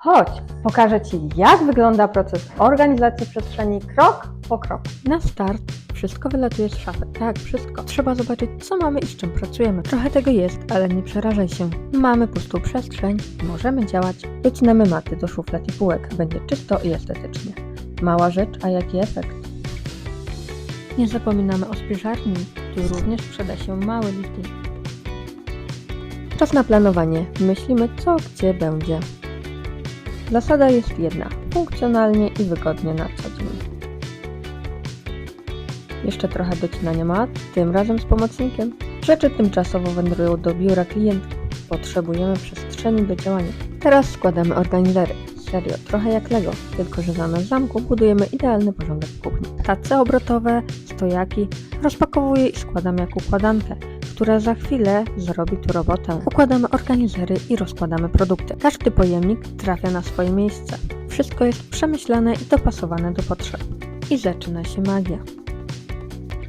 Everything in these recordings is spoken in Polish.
Chodź, pokażę Ci, jak wygląda proces organizacji przestrzeni krok po kroku. Na start wszystko wylatuje z szafy. Tak, wszystko. Trzeba zobaczyć, co mamy i z czym pracujemy. Trochę tego jest, ale nie przerażaj się. Mamy pustą przestrzeń, możemy działać. Wycinamy maty do szuflad i półek. Będzie czysto i estetycznie. Mała rzecz, a jaki efekt? Nie zapominamy o spiżarni, tu również przyda się mały lifting. Czas na planowanie. Myślimy, co gdzie będzie. Zasada jest jedna: funkcjonalnie i wygodnie na co dzień. Jeszcze trochę docinania mat, tym razem z pomocnikiem. Rzeczy tymczasowo wędrują do biura klientki. Potrzebujemy przestrzeni do działania. Teraz składamy organizery. Serio, trochę jak Lego, tylko że zamiast zamku budujemy idealny porządek w kuchni. Tace obrotowe, stojaki rozpakowuję i składam jak układankę która za chwilę zrobi tu robotę. Układamy organizery i rozkładamy produkty. Każdy pojemnik trafia na swoje miejsce. Wszystko jest przemyślane i dopasowane do potrzeb. I zaczyna się magia.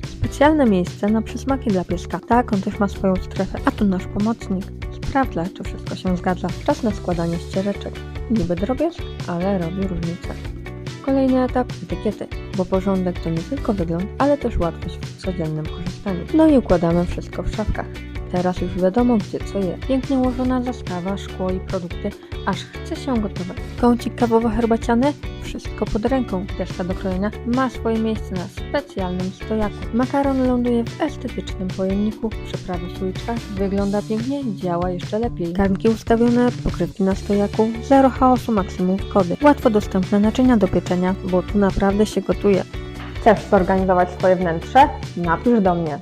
Specjalne miejsce na przysmaki dla pieska. Tak, on też ma swoją strefę, a tu nasz pomocnik. Sprawdza, czy wszystko się zgadza. Czas na składanie ścieżeczek. Niby drobiazg, ale robi różnicę. Kolejny etap etykiety, bo porządek to nie tylko wygląd, ale też łatwość w codziennym korzystaniu. No i układamy wszystko w szafkach. Teraz już wiadomo gdzie co jest. Pięknie ułożona zastawa, szkło i produkty, aż chce się gotować. Kącik kawowo-herbaciany? Wszystko pod ręką. Deska do krojenia ma swoje miejsce na specjalnym stojaku. Makaron ląduje w estetycznym pojemniku. Przyprawy słoiczka. Wygląda pięknie, działa jeszcze lepiej. Garnki ustawione, pokrywki na stojaku. Zero chaosu, maksimum kody. Łatwo dostępne naczynia do pieczenia, bo tu naprawdę się gotuje. Chcesz zorganizować swoje wnętrze? Napisz do mnie.